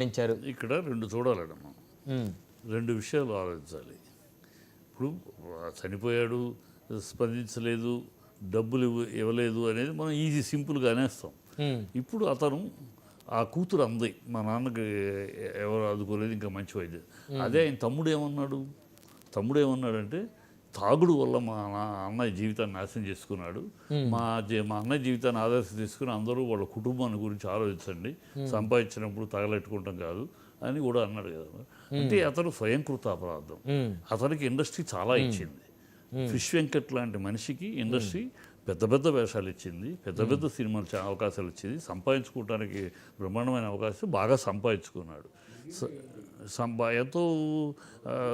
ఇచ్చారు ఇక్కడ రెండు చూడాలమ్మా ఉమ్, రెండు విషయాలు ఆలోచించాలి. ఇప్పుడు చనిపోయాడు స్పందించలేదు డబ్బులు ఇవ్వ ఇవ్వలేదు అనేది మనం ఈజీ సింపుల్గా అనేస్తాం. ఇప్పుడు అతను ఆ కూతురు అంది మా నాన్నకి ఎవరు ఆదుకోలేదు ఇంకా మంచి వైద్యం. అదే ఆయన తమ్ముడు ఏమన్నాడు? తమ్ముడు ఏమన్నాడంటే తాగుడు వల్ల మా నా అన్నయ్య జీవితాన్ని నాశనం చేసుకున్నాడు. మా మా అన్నయ్య జీవితాన్ని ఆదర్శం తీసుకుని అందరూ వాళ్ళ కుటుంబాన్ని గురించి ఆలోచించండి. సంపాదించినప్పుడు తగలెట్టుకుంటాం కాదు అని కూడా అన్నాడు కదా అంటే అతను స్వయం కృతాపరాధం ఉమ్, అతనికి ఇండస్ట్రీ చాలా ఇచ్చింది. ఫిష్ వెంకట్ లాంటి మనిషికి ఇండస్ట్రీ పెద్ద పెద్ద వేషాలు ఇచ్చింది. పెద్ద పెద్ద సినిమాలు అవకాశాలు ఇచ్చింది. సంపాదించుకోవడానికి బ్రహ్మాండమైన అవకాశం బాగా సంపాదించుకున్నాడు. సంపా ఎంతో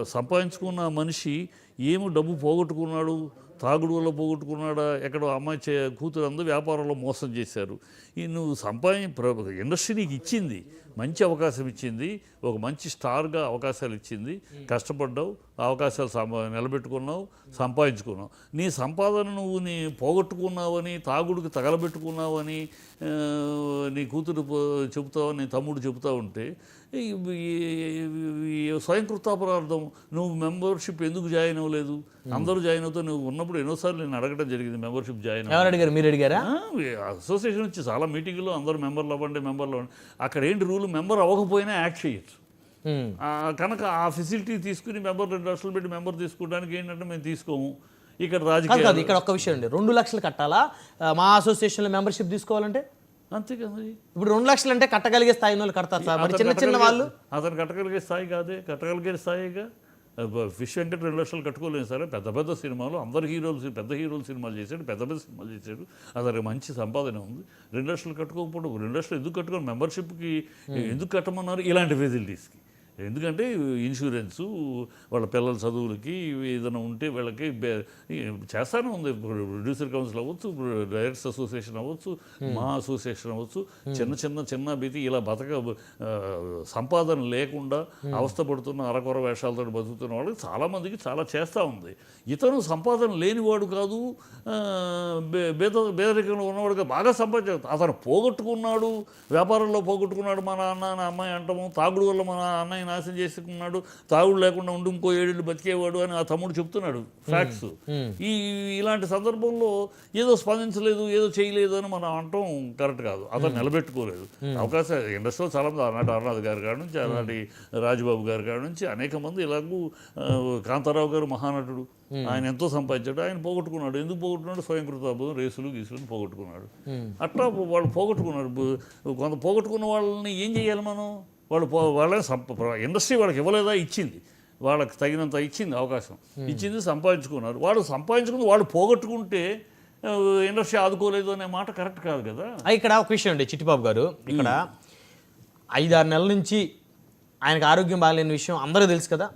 సంపాదించుకున్న మనిషి ఏమో డబ్బు పోగొట్టుకున్నాడు? తాగుడు వల్ల పోగొట్టుకున్నాడా ఎక్కడో అమ్మాయి చే కూతురు అందరూ వ్యాపారంలో మోసం చేశారు ఈ నువ్వు సంపాదించ ఇండస్ట్రీ నీకు ఇచ్చింది మంచి అవకాశం ఇచ్చింది ఒక మంచి స్టార్గా అవకాశాలు ఇచ్చింది కష్టపడ్డావు ఆ అవకాశాలు సంపా నిలబెట్టుకున్నావు సంపాదించుకున్నావు నీ సంపాదన నువ్వు నీ పోగొట్టుకున్నావని తాగుడికి తగలబెట్టుకున్నావని నీ కూతురు పో- చెబుతావు నీ తమ్ముడు చెబుతా ఉంటే స్వయంకృతాపరార్థం స్వయం నువ్వు మెంబర్షిప్ ఎందుకు జాయిన్ అవ్వలేదు అందరూ జాయిన్ అవుతావు నువ్వు ఉన్న ఉన్నప్పుడు ఎన్నోసార్లు నేను అడగడం జరిగింది మెంబర్షిప్ జాయిన్ ఎవరు అడిగారు? మీరు అడిగారా? అసోసియేషన్ వచ్చి చాలా మీటింగ్లో అందరూ మెంబర్లు అవ్వండి మెంబర్లు అవ్వండి. అక్కడ ఏంటి రూల్? మెంబర్ అవ్వకపోయినా యాక్ట్ చేయొచ్చు. కనుక ఆ ఫెసిలిటీ తీసుకుని మెంబర్ రెండు లక్షలు పెట్టి మెంబర్ తీసుకోవడానికి ఏంటంటే మేము తీసుకోము. ఇక్కడ రాజకీయ కాదు ఇక్కడ ఒక్క విషయం అండి. రెండు లక్షలు కట్టాలా? మా అసోసియేషన్లో మెంబర్షిప్ తీసుకోవాలంటే? అంతే కదా. ఇప్పుడు రెండు లక్షలు అంటే కట్టగలిగే స్థాయి వాళ్ళు కడతారు సార్. మరి చిన్న చిన్న వాళ్ళు? అతను కట్టగలిగే స్థాయి కాదే? కట్టగలిగే స్థాయిగా? ఫిష్ వెంకట్ రెండు లక్షలు కట్టుకోలేదు సరే. పెద్ద పెద్ద సినిమాలు అందరు హీరోలు పెద్ద హీరోలు సినిమాలు చేశాడు పెద్ద పెద్ద సినిమాలు చేశాడు. అతనికి మంచి సంపాదన ఉంది. రెండు లక్షలు కట్టుకోకపోవడం రెండు లక్షలు ఎందుకు కట్టుకోని? మెంబర్షిప్కి ఎందుకు కట్టమన్నారు? ఇలాంటి ఫెసిలిటీస్కి ఎందుకంటే ఇన్సూరెన్సు వాళ్ళ పిల్లల చదువులకి ఏదైనా ఉంటే వీళ్ళకి చేస్తానే ఉంది. ప్రొడ్యూసర్ కౌన్సిల్ అవ్వచ్చు డైరెక్టర్స్ అసోసియేషన్ అవ్వచ్చు మా అసోసియేషన్ అవ్వచ్చు. చిన్న చిన్న చిన్న బీతి ఇలా బతక సంపాదన లేకుండా అవస్థపడుతున్న అరకొర వేషాలతో బతుకుతున్న వాళ్ళకి చాలామందికి చాలా చేస్తూ ఉంది. ఇతను సంపాదన లేనివాడు కాదు ఆ, బే- బేద పేదరికంలో ఉన్నవాడు కాదు. బాగా సంపాదించాడు. అతను పోగొట్టుకున్నాడు వ్యాపారంలో పోగొట్టుకున్నాడు మా నాన్న నా అమ్మాయి అంటాము తాగుడు వల్ల మా అన్నయ్య నాశనం చేసుకున్నాడు తాగుడు లేకుండా ఉండి ఇంకో ఏడేళ్ళు బతికేవాడు అని ఆ తమ్ముడు చెప్తున్నాడు. ఫ్యాక్ట్స్ ఈ ఇలాంటి సందర్భంలో ఏదో స్పందించలేదు ఏదో చేయలేదు అని మనం అంటాం కరెక్ట్ కాదు. అతను నిలబెట్టుకోలేదు. అవకాశం ఇండస్ట్రీలో చాలా మంది ఆనాటి అరుణాథ్ గారి కాడ నుంచి ఆనాటి రాజబాబు గారి కాడ నుంచి అనేక మంది ఇలాగూ కాంతారావు గారు మహానటుడు. ఆయన ఎంతో సంపాదించాడు. ఆయన పోగొట్టుకున్నాడు. ఎందుకు పోగొట్టుకున్నాడు? స్వయం కృతాబోధం రేసులు గీసులు పోగొట్టుకున్నాడు. అట్లా వాళ్ళు పోగొట్టుకున్నాడు బు- కొంత పోగొట్టుకున్న వాళ్ళని ఏం చేయాలి మనం? వాళ్ళు పో వాళ్ళని సంప ఇండస్ట్రీ వాళ్ళకి ఇవ్వలేదా? ఇచ్చింది. వాళ్ళకి తగినంత ఇచ్చింది అవకాశం. ఇచ్చింది సంపాదించుకున్నారు. వాళ్ళు సంపాదించుకుని వాళ్ళు పోగొట్టుకుంటే ఇండస్ట్రీ ఆదుకోలేదు అనే మాట కరెక్ట్ కాదు కదా? ఇక్కడ ఒక విషయం అండి చిట్టిబాబు గారు. ఇక్కడ ఐదారు నెలల నుంచి ఆయనకు ఆరోగ్యం బాగాలేని విషయం అందరూ తెలుసు కదా.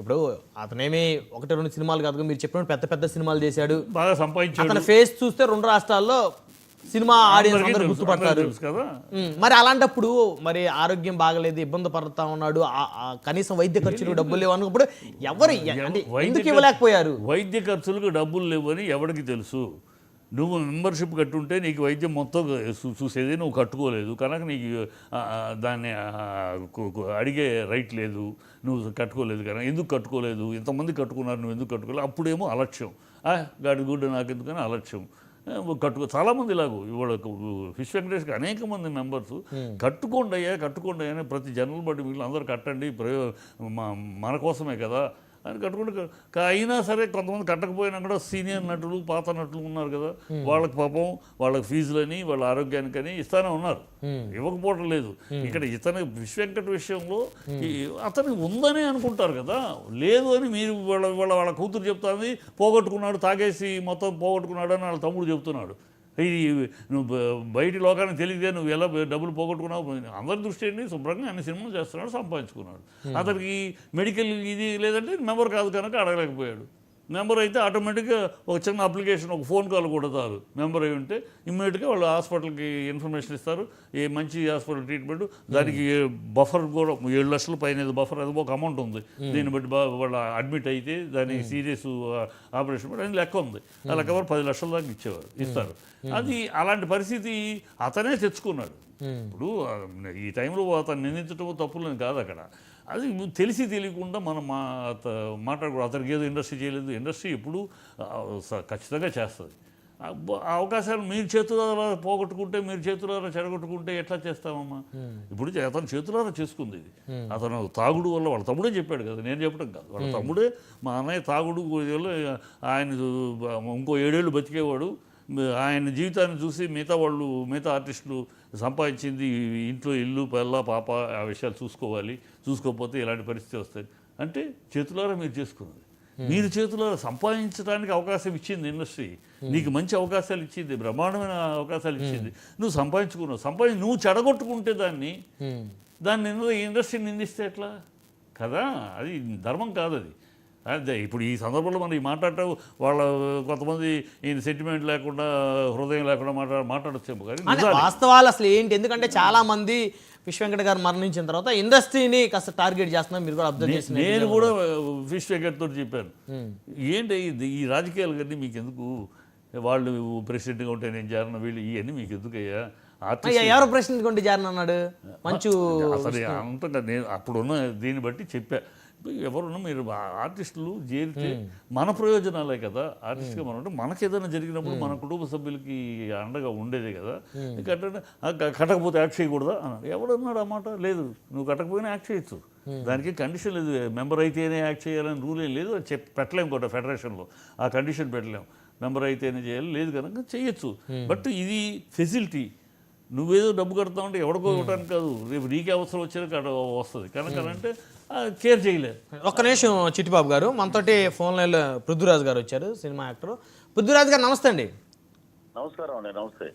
ఇప్పుడు అతనేమి ఒకటి రెండు సినిమాలు కాదు మీరు చెప్పినట్టు పెద్ద పెద్ద సినిమాలు చేశాడు. బాగా సంపాదించాడు. అతని ఫేస్ చూస్తే రెండు రాష్ట్రాల్లో సినిమా ఆడియన్స్ అందరూ గుర్తుపడతారు. మరి అలాంటప్పుడు మరి ఆరోగ్యం బాగలేదు ఇబ్బంది పడతా ఉన్నాడు కనీసం వైద్య ఖర్చులు డబ్బులు లేవు అన్నప్పుడు ఎవరు ఎందుకు ఇవ్వలేకపోయారు? వైద్య ఖర్చులకు డబ్బులు లేవని ఎవరికి తెలుసు? నువ్వు మెంబర్షిప్ కట్టుంటే నీకు వైద్యం మొత్తం చూసేది నువ్వు కట్టుకోలేదు. కనుక నీకు దాన్ని అడిగే రైట్ లేదు. నువ్వు కట్టుకోలేదు కనుక ఎందుకు కట్టుకోలేదు? ఇంతమంది కట్టుకున్నారు నువ్వు ఎందుకు కట్టుకోలేదు? అప్పుడేమో అలక్ష్యం. ఆ, గాడి గుడ్డ నాకు ఎందుకని అలక్ష్యం. కట్టుకో చాలామంది ఇలాగూ ఇవాళ ఫిష్ వెంకటేష్కి అనేక మంది మెంబర్స్ కట్టుకోండి అయ్యా కట్టుకోండి అని ప్రతి జనరల్ బట్టి వీళ్ళు అందరూ కట్టండి మన కోసమే కదా అని కట్టుకుంటే అయినా సరే కొంతమంది కట్టకపోయినా కూడా సీనియర్ నటులు పాత నటులు ఉన్నారు కదా. వాళ్ళకి పాపం వాళ్ళకి ఫీజులని వాళ్ళ ఆరోగ్యానికని ఇస్తానే ఉన్నారు. ఇవ్వకపోవడం లేదు. ఇక్కడ ఇతని విశ్వ వెంకట విషయంలో అతనికి ఉందని అనుకుంటారు కదా. లేదు అని మీరు వాళ్ళ వాళ్ళ వాళ్ళ కూతురు చెప్తాంది పోగొట్టుకున్నాడు తాగేసి మొత్తం పోగొట్టుకున్నాడు అని వాళ్ళ తమ్ముడు చెప్తున్నాడు. ఇది నువ్వు బయటి లోకానికి తెలియదే నువ్వు ఎలా డబ్బులు పోగొట్టుకున్నావు. అందరి దృష్టి ఏంటి శుభ్రంగా అన్ని సినిమాలు చేస్తున్నాడు సంపాదించుకున్నాడు. అతనికి మెడికల్ ఇది లేదంటే మెంబర్ కాదు కనుక అడగలేకపోయాడు. మెంబర్ అయితే ఆటోమేటిక్గా ఒక చిన్న అప్లికేషన్ ఒక ఫోన్ కాల్ కూడా చాలు మెంబర్ అయి ఉంటే ఇమ్మీడియట్గా వాళ్ళు హాస్పిటల్కి ఇన్ఫర్మేషన్ ఇస్తారు. ఏ మంచి హాస్పిటల్ ట్రీట్మెంట్ దానికి బఫర్ కూడా ఏడు లక్షల పైన బఫర్ అది ఒక అమౌంట్ ఉంది. దీన్ని బట్టి వాళ్ళు అడ్మిట్ అయితే దాని సీరియస్ ఆపరేషన్ బట్టి అది లెక్క ఉంది. ఆ లెక్క వారు పది లక్షల దాకా ఇచ్చేవారు ఇస్తారు. అది అలాంటి పరిస్థితి అతనే తెచ్చుకున్నాడు. ఇప్పుడు ఈ టైంలో అతను నిందించడం తప్పులని కాదు అక్కడ. అది తెలిసి తెలియకుండా మనం మా మాట్లాడకూడదు అతనికి ఏదో ఇండస్ట్రీ చేయలేదు. ఇండస్ట్రీ స- ఖచ్చితంగా చేస్తుంది. అవకాశాలు మీరు చేతులారా పోగొట్టుకుంటే మీరు చేతులారా చెడగొట్టుకుంటే ఎట్లా చేస్తామమ్మా? ఇప్పుడు అతను చేతులారా చేసుకుంది ఇది. అతను తాగుడు వల్ల వాళ్ళ తమ్ముడే చెప్పాడు కదా నేను చెప్పడం కాదు. వాళ్ళ తమ్ముడే మా అన్నయ్య తాగుడు వల్ల ఆయన ఇంకో ఏడేళ్ళు బతికేవాడు. ఆయన జీవితాన్ని చూసి మిగతా వాళ్ళు మిగతా ఆర్టిస్టులు సంపాదించింది ఇంట్లో ఇల్లు పిల్ల పాప ఆ విషయాలు చూసుకోవాలి చూసుకోకపోతే ఇలాంటి పరిస్థితి వస్తాయి. అంటే చేతులారా మీరు చేసుకున్నది. మీరు చేతిలో సంపాదించడానికి అవకాశం ఇచ్చింది ఇండస్ట్రీ నీకు మంచి అవకాశాలు ఇచ్చింది బ్రహ్మాండమైన అవకాశాలు ఇచ్చింది. నువ్వు సంపాదించుకున్నావు. సంపాదించి నువ్వు చెడగొట్టుకుంటే దాన్ని దాన్ని ఇండస్ట్రీ నిందిస్తే ఎట్లా? కదా అది ధర్మం కాదు అది అదే ఇప్పుడు ఈ సందర్భంలో మనం ఈ మాట్లాడటం వాళ్ళ కొంతమంది ఈయన సెంటిమెంట్ లేకుండా హృదయం లేకుండా మాట్లా మాట్లాడచ్చేమో కానీ. వాస్తవాలు అసలు ఏంటి? ఎందుకంటే చాలా మంది విశ్వ వెంకట గారు మరణించిన తర్వాత ఇండస్ట్రీని కాస్త టార్గెట్ చేస్తున్నారు మీరు కూడా అబ్జర్వ్ చేసిన నేను కూడా ఫిష్ వెంకట్తో చెప్పాను. ఏంటి ఇది? ఈ రాజకీయాలు కానీ మీకు ఎందుకు వాళ్ళు ప్రెసిడెంట్గా ఉంటే నేను చేరను వీళ్ళు ఇవన్నీ మీకు ఎందుకయ్యా ఎవరు ప్రెసిడెంట్ కొంటే జారిన అన్నాడు? మంచు అసలు నేను అప్పుడున్న దీన్ని బట్టి చెప్పా. ఎవరున్నా మీరు ఆర్టిస్టులు చేరితే మన ప్రయోజనాలే కదా. ఆర్టిస్ట్గా మనం అంటే మనకి ఏదైనా జరిగినప్పుడు మన కుటుంబ సభ్యులకి అండగా ఉండేదే కదా. కట్ట కట్టకపోతే యాక్ట్ చేయకూడదా? అన్నాడు. ఎవడన్నాడు ఆ మాట? లేదు నువ్వు కట్టకపోయినా యాక్ట్ చేయొచ్చు. దానికి కండిషన్ లేదు. మెంబర్ అయితేనే యాక్ట్ చేయాలని రూల్ ఏం లేదు. అది చెప్ పెట్టలేం కూడా ఫెడరేషన్లో ఆ కండిషన్ పెట్టలేం. మెంబర్ అయితేనే చేయాలి. లేదు కనుక చేయొచ్చు. బట్ ఇది ఫెసిలిటీ నువ్వేదో డబ్బు కడతావు అంటే ఎవడికో ఇవ్వడానికి కాదు. రేపు నీకే అవసరం వచ్చినా కడ వస్తుంది. కనుక అంటే కేర్ చేయలేదు. ఒక్క నిమిషం చిట్టిబాబు గారు మనతోటి ఫోన్ లైన్లో పృథ్వీరాజ్ గారు వచ్చారు సినిమా యాక్టర్. పృథ్వీరాజ్ గారు నమస్తే అండి. నమస్కారం అండి నమస్తే.